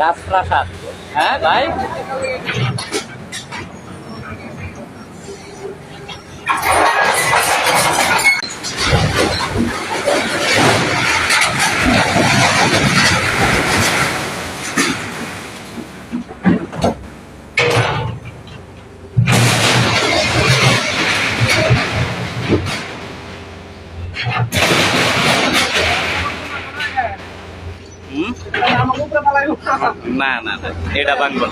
রাজপ্রাসাদ হ্যাঁ ভাই হুম? না না না এটা না।